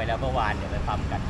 เข้าไปแล้วเมื่อวานเดี๋ยวไปปั๊มกัน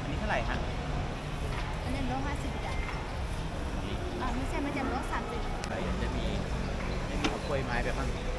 อันนี้เท่าไหร่ฮะอันนั้นโลห้าสิบจ้ะอ่าไม่ใช่มันจะโลสามสิบ เดี๋ยวจะมีจะมีข้าวกล้วยไม้ไปบ้างอย่าง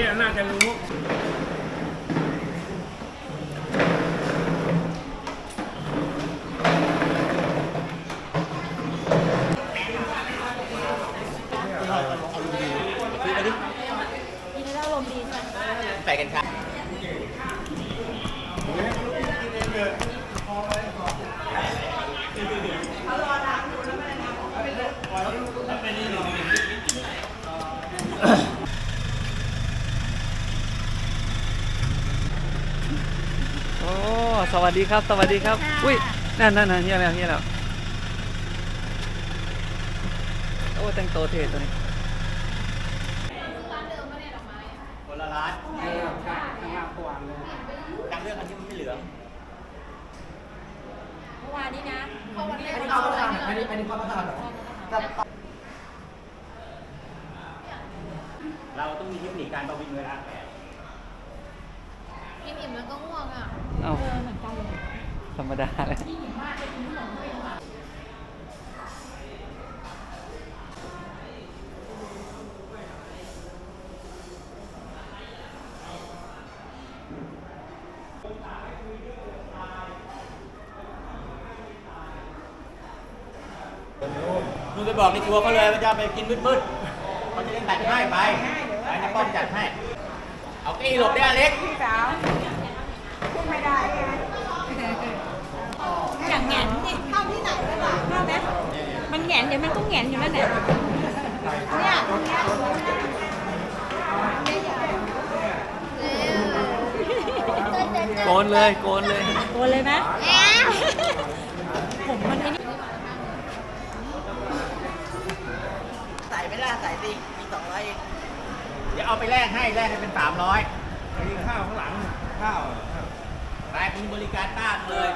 นี้ยน่าจะรู้ซื้อมาดิกินแล้วลมดีใช่ไหมใส่กันค่ะ สวัสดีครับ สวัสดีครับ อุ้ยนั่นนั่นนั่นเฮียแล้วเฮียแล้วโอ้แต่งตัวเท่ตัวนี้คนละร้านเออใช่ข้างล่างตัวอันเลยดังเรื่องอันที่มันไม่เหลืองเมื่อวานนี้นะพอวันแรกอันนี้เอาประธานอันนี้อันนี้พระประธานเหรอแต่เราต้องมีเทคนิคการประวิงเวลาแปดกินอิ่มแล้วก็ง่วงอะ เอ้าเออเหมือนกันเลยธรรมดาเลยมึงไปบอกในทัวร์เขาเลยว่าจะไปกินมืดๆเขาจะเล่นตัดให้ไปไปในป้อมจัดให้ เอาเก้าอี้หลบได้อเล็ก อย่างแหงนดิเข้าที่ไหนไปบ้างเข้าไหมมันแหงนเดี๋ยวมันก็แหงนอยู่นั่นแหละเนี่ยตรงเนี้ยโกนเลยโกนเลยโกนเลยไหมผมมันไอ้นี่ใส่ไม่ได้ใส่สิมีสองร้อยเองเดี๋ยวเอาไปแลกให้แลกให้เป็นสามร้อยกินข้าวข้างหลังข้าว ไปมีบริการต้านเลย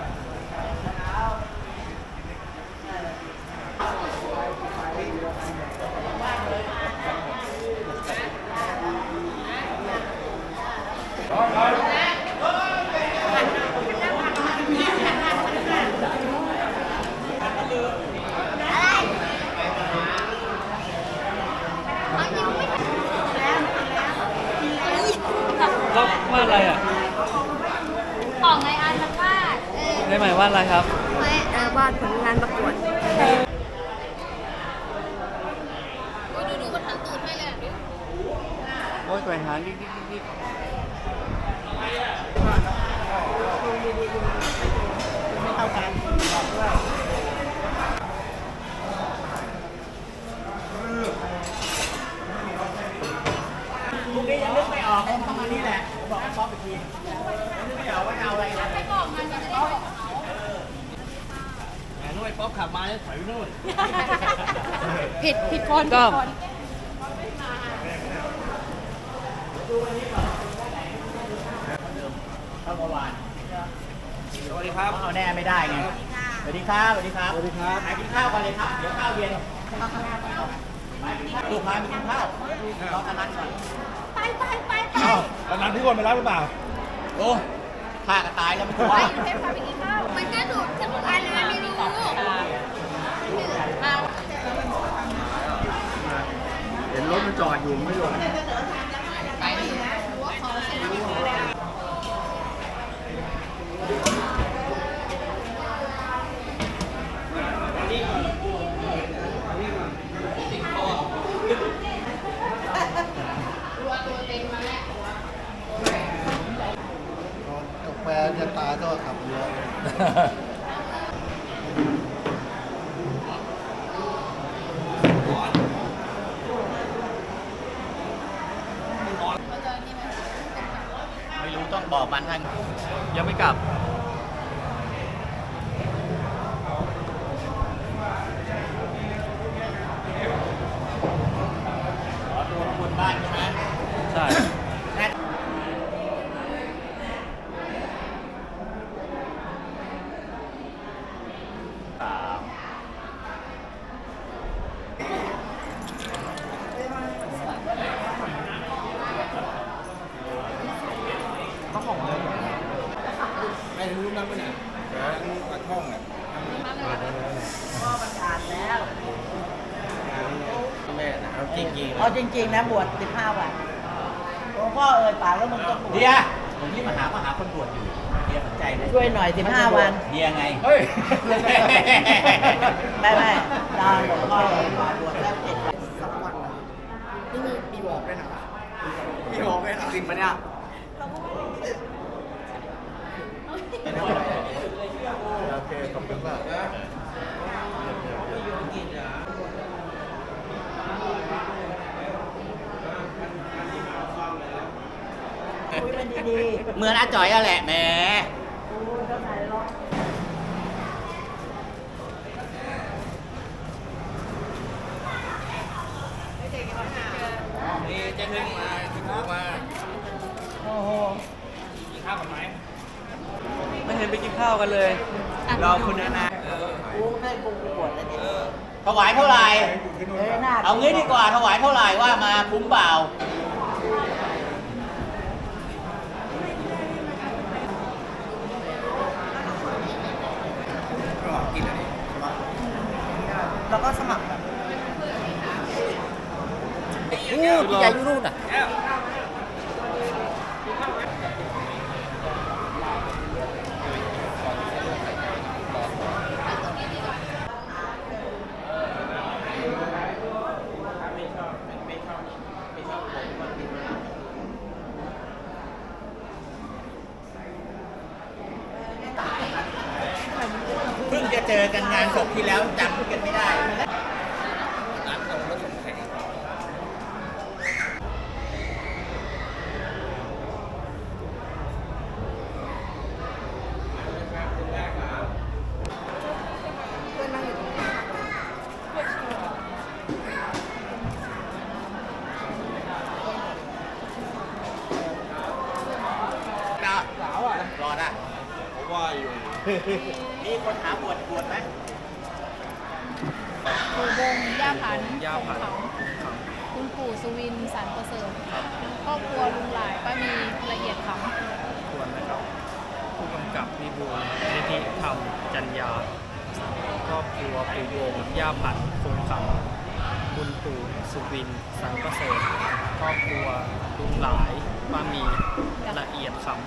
แล้วว่าอะไรอะ อ๋อ บอกนายอันมันว่าเออ ได้หมายว่าอะไรครับ ไม่เออวาดผลงานประกวดดูดูมันหันตูดให้เลยดู โอ้ยแกว่งหางดิ๊กดิ๊กดิ๊กดิ๊ก ไม่เท่ากันบอกด้วยพรุ่งนี้ยังนึกไม่ออกก็ทำอันนี้แหละ บอกให้ป๊อปอีกทีนึกไม่ออกว่าจะเอาอะไรนะไปบอกมันจะได้บอกเขาแหมนู่นไอ้ป๊อปขับมาแล้วถอยไปนู่น ผิดผิดคนก็ เข้าเมื่อวานสวัสดีครับเอาแน่ไม่ได้ไง สวัสดีครับ สวัสดีครับ สวัสดีครับมากินข้าวกันเลยครับ เดี๋ยวข้าวเย็นมากินข้าวลูกมากินข้าวรอกันนัดก่อน ไปไปไปไปอ้าวตอนนั้นพี่วนไปแล้วหรือเปล่า โอ้ฆ่ากันตายแล้วไม่ถูกไปว่าเพชรพาไปกินข้าว มันก็ดูดทั้งอันเลยไม่รู้เห็นรถมันจอดอยู่ไม่ลง กาแฟจะตายก็ขับเรือ ไม่รู้ต้องบอกมันท่าน ยังไม่กลับ ขอตัวบนบ้านใช่ไหม ใช่ แน่สาม ไอ้รู้นั่งไปไหนปลาท่องอะ พ่อประกาศแล้ว แม่นะเอาจริงๆ เอา จริงๆนะบวช15วันหลวงพ่อเอ่ยปากแล้วมึงต้องบวชเดียผมนี่มาหามาหาคนบวชอยู่เดียสนใจไหมช่วยหน่อย15วัน เดียไงเฮ้ยไม่ไม่ตอนหลวงพ่อเอ่ยปากบวชแล้วเจ็ดวันสักวันนะนี่มีมีบอกด้วยนะมีบอกด้วยนะจริงปะเนี่ยโอเคขอบคุณมาก คุยกันดีเหมือนอาจอยอะแหละแหมๆคุยกันไหนหรอกนี่เจ๊นึงมาที่พูมาโอ้โหกินข้าวกับไหมไม่เห็นไปกินข้าวกันเลย รอคุณนะนะกูให้กูบวชแล้วเนี่ยถวายเท่าไหร่เออหน้าเอางี้ดีกว่าถวายเท่าไหร่ว่ามาคุ้มเปล่า แล้วก็สมัครแบบอู้พี่ใหญ่อยู่นู่นอะ เพิ่งจะเจอกัน งานศพที่แล้วจำกันไม่ได้ ย่าผัดคบคุณปู่สุวินสารประเสริฐครอบครัวลุงหลายป้ามีละเอียดขำควรนะครับ ผู้กำกับมีบูลนิธิธรรมจัญญาครอบครัวปู่วงย่าผัดคงคำคุณปู่สุวินสังประเสริฐครอบครัวลุงหลายป้ามีละเอียดขำ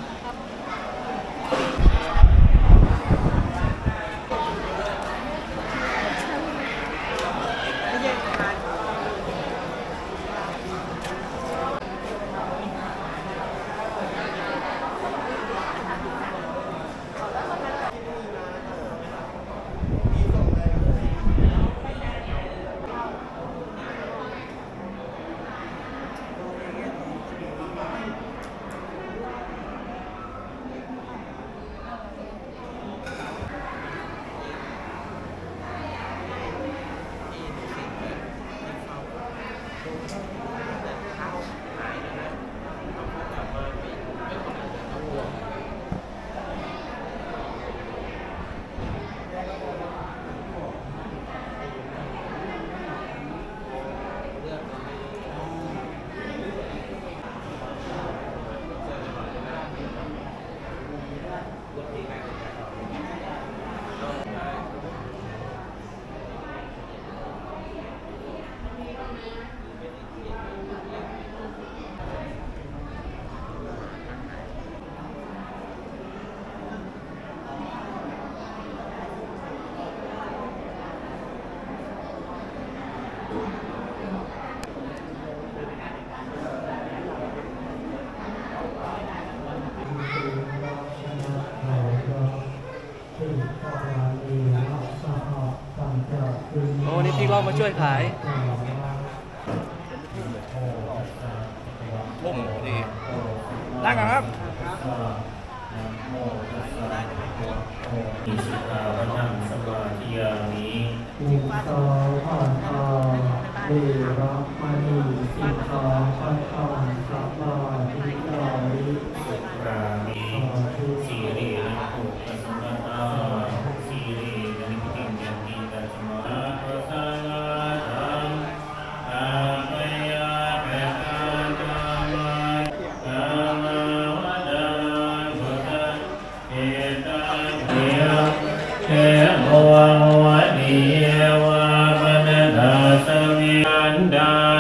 ก็มาช่วยขายทุ่มดีได้ก่นครับอิสิตาวันังสมาธิยามิอุตตาปัตตาเวรมณีสิกขาปัตตาสัมมา And Nanda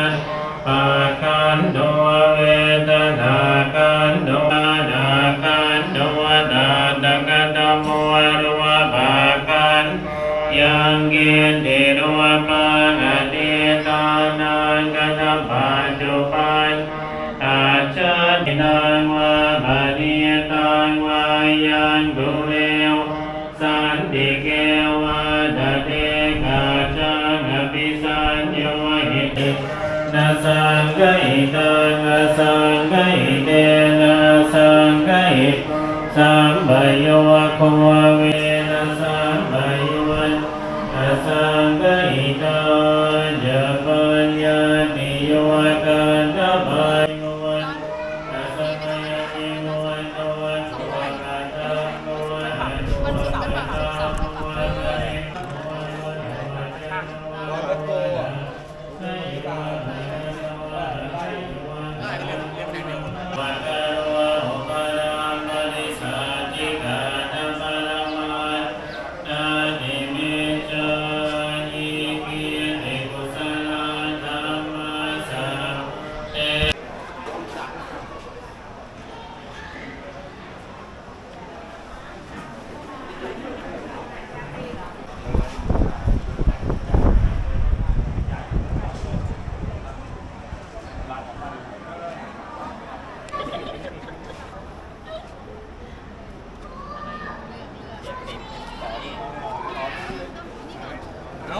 สังกิตังสังกิเตนะสังกหิสัมปยโวโคเวนะสัมปยวันอสังกิตัง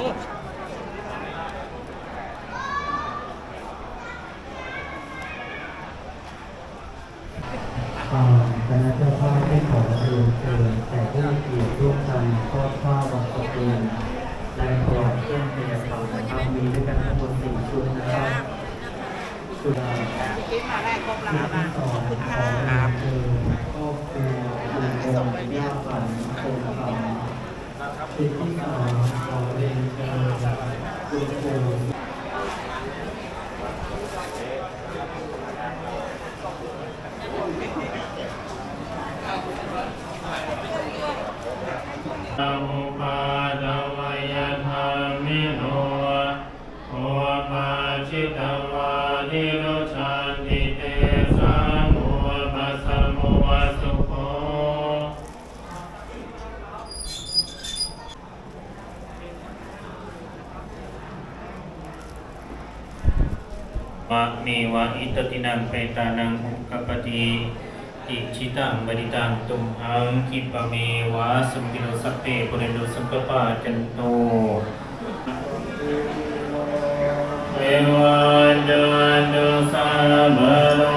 然。 วะเมวะอิตตินังเปตานังอุกขปติอิชิตังบริตังตุมหังคิปะเมวะสุกิโนสัพเพปุเรนโดสัพปะจันโตเอวันเดวันโตสาบะโล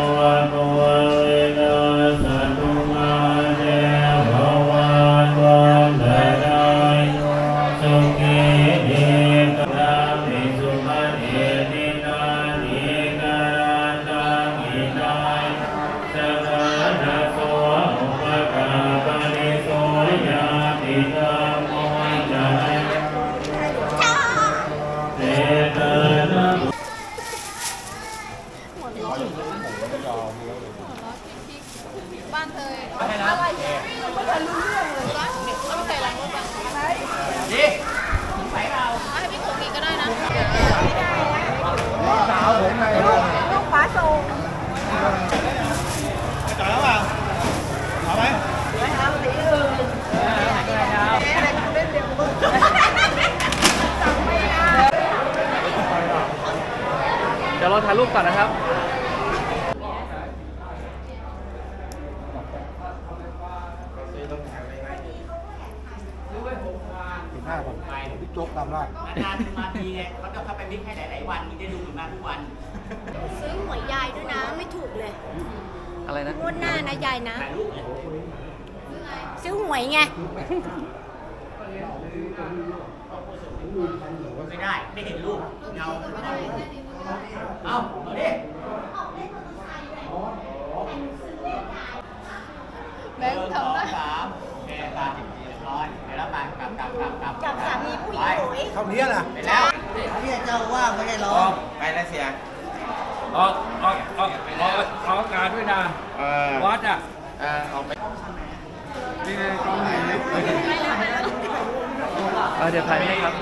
ถ่ายรูปก่อนนะครับนานๆมาทีไงเขาจะเข้าไปมิกให้หลายๆวันมีได้ดูมันมาทุกวัน ซื้อหวยยายด้วยนะไม่ถูกเลยอะไรนะ งวดหน้านะยายนะถ่ายรูปเนี่ยซื้อหวยไง ไม่ได้ ไม่เห็นรูปเงาเอาเอาดิแบงค์ทำได้สามโอเคตาจิบเรียบร้อยเดี๋ยวเรามากลับกลับกลับกลับจับสามีผู้หญิงหวยเท่านี้ล่ะไปแล้วเนี่ยเจ้าว่าไม่ได้ร้องไปแล้วเสียออกออกออกออกออกอากาศด้วยนะวัดอะเออออกไปนี่ไงกล้องไหน เดี๋ยวถ่ายให้ครับ